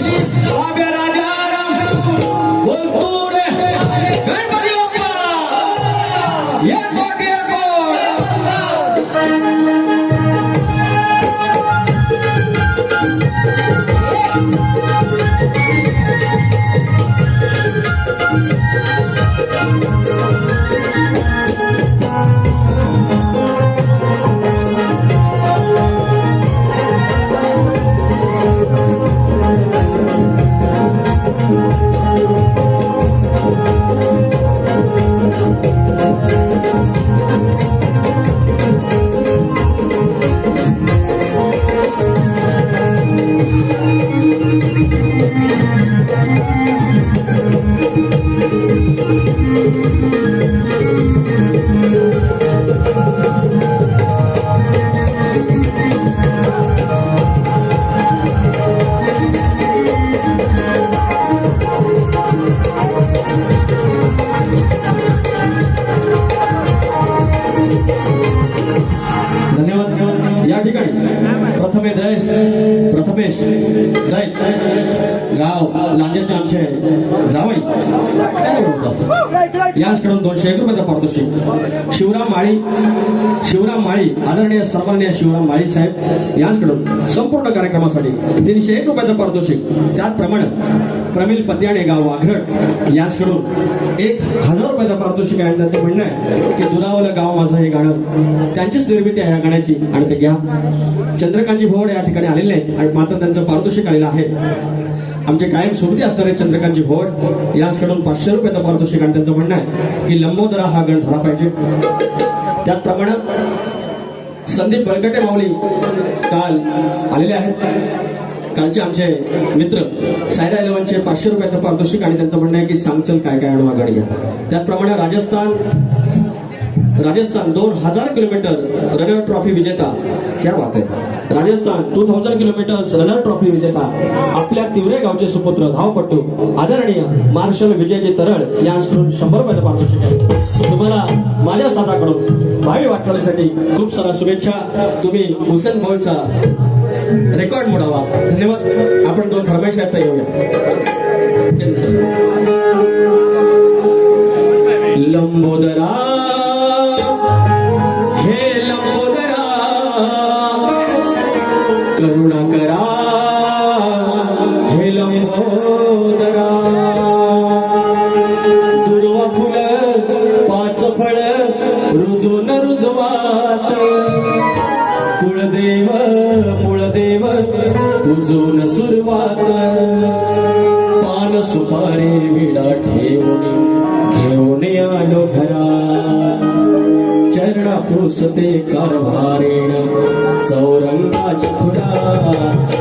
Abre a गाव आमचे जावई याचकडून दोनशे एक रुपयाचा पारितोषिक. शिवराम माळी शिवराम माळी आदरणीय सन्माननीय शिवराम माळी साहेब यांच्याकडून संपूर्ण कार्यक्रमासाठी तीनशे एक रुपयाचं पारितोषिक. त्याचप्रमाणे प्रमिल पत्याणे गाव वाघरट यांच्याकडून एक हजार रुपयाचा पारितोषिक आहे. त्यांचं म्हणणं आहे की दुरावलं गाव माझं हे गाणं त्यांचीच निर्मिती आहे या गाण्याची आणि ते घ्या. चंद्रकांतजी भोवड या ठिकाणी आलेले आहेत आणि मात्र त्यांचं पारितोषिक आलेलं आहे. आमचे कायम सोबती असणारे चंद्रकांतजी भोड यांच्याकडून पाचशे रुपये पारितोषिक आणि त्यांचं म्हणणं आहे की लंबोदरा हा गण झाला पाहिजे. त्याचप्रमाणे संदीप बळकटे माऊली काल आलेले आहेत. कालचे आमचे मित्र सायरा इलेव्हनचे पाचशे रुपयाचं पारितोषिक आणि त्यांचं म्हणणं आहे की सांगचल काय काय आणू आघाडी घ्या त्याचप्रमाणे राजस्थान राजस्थान दोन हजार किलोमीटर रनर ट्रॉफी विजेता. क्या बात आहे Rajasthan two thousand kilometre runner trophy विजेता. आपल्या तिवरे गावचे सुपुत्र धावपट्टू आदरणीय मार्शल विजयजी तरळ यांकडून शंभर रुपयाचं पारितोषिक तुम्हाला माझ्या साथाकडून भावी वाटचालीसाठी खूप साऱ्या शुभेच्छा. तुम्ही हुसेन बोलचा रेकॉर्ड मोडावा. धन्यवाद. आपण दोन फरमाईश आहेत येऊया. पान विडा ठेवून घेऊन आलो घरा. चरणा पुसते कारभारेण चौरंगाच्या खुला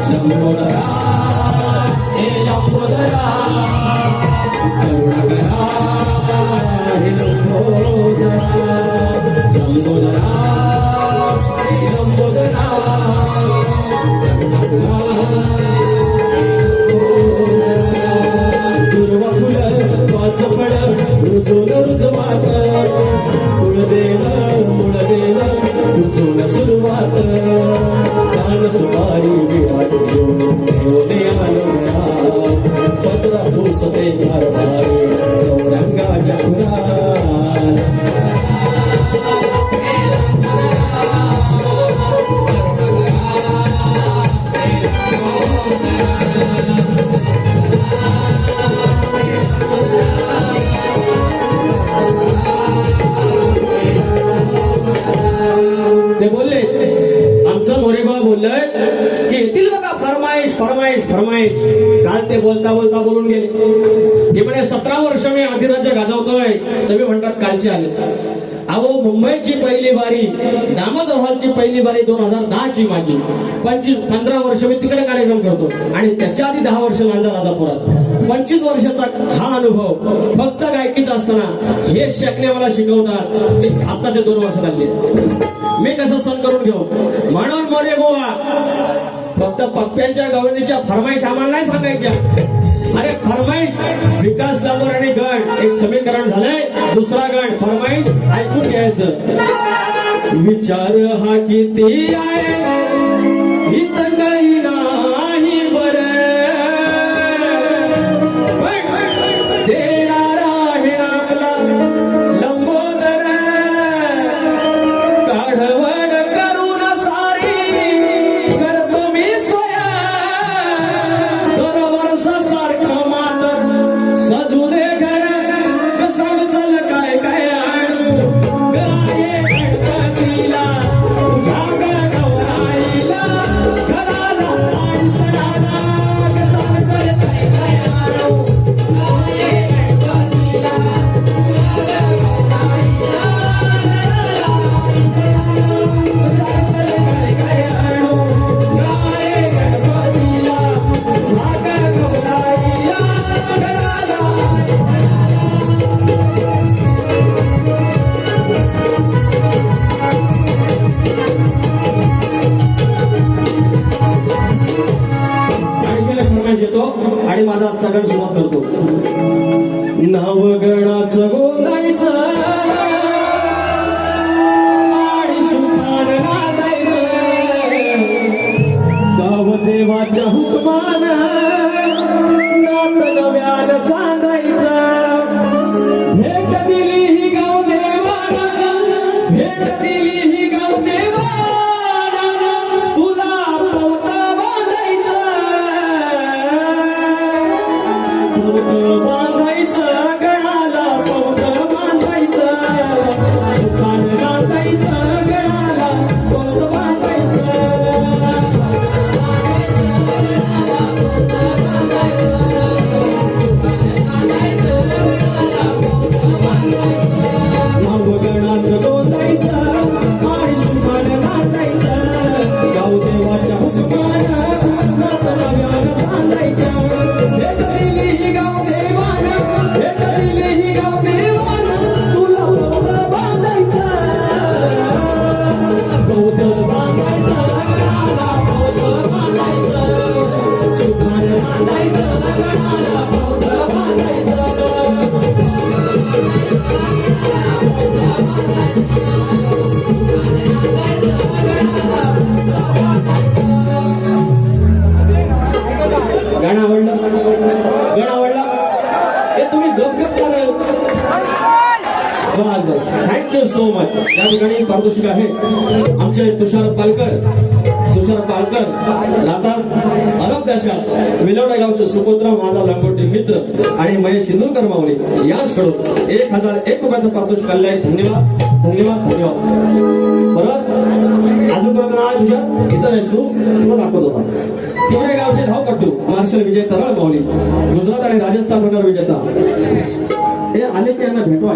लंबोदरा. पाच फळ रुजून रुजवात कुळदेव मुळदेव रुजून सुरुवात. कान सुपारी विराट घेऊन घेऊन आलो घरा. पत्रा पुसते कारभारी चौरंगाच्या खुराला बोलता बोलता बोलून गेले. हे म्हणे सतरा वर्ष मी अधिराज्य गाजवतोय तुम्ही म्हणतात कालचे आले. अहो मुंबईची पहिली बारी दामोदर पहिली बारी दोन हजार दहा ची माझी. पंचवीस पंधरा वर्ष मी तिकडे कार्यक्रम करतो. आणि त्याच्या आधी दहा वर्ष लांजा राजापुरात. पंचवीस वर्षाचा हा अनुभव फक्त गायकीचा असताना हे शकणे मला शिकवतात. ते आताचे दोन वर्ष लागले मी कसं सण करून घेऊ? म्हणून मोरे गोवा फक्त पप्प्यांच्या गवळणीच्या फरमाईश आम्हाला नाही सांगायच्या. अरे फरमाईश विकास दामोर आणि गण एक समीकरण झालंय. दुसरा गण फरमाईश ऐकून घ्यायचं. विचार हा किती आहे? 自古 थँक्यू सो मच या ठिकाणी पारितोषिक आहे. आमचे तुषार पालकर तुषार पालकर राहतात अरब देशात विलवडा गावचे सुपुत्र माझा लंबोटे मित्र आणि महेश इंदुरकर माऊली. याचकडून एक हजार एक रुपयाचं पारितोषिक आले आहे. धन्यवाद धन्यवाद धन्यवाद. बरोबर अजून नाव तुझ्या इथं आहेस तू. तुला दाखवत होता तिवरे गावचे धावपट्टू मार्शल विजय तरळ माऊली गुजरात आणि राजस्थान प्रकार विजेता. हे आले की यांना भेटवा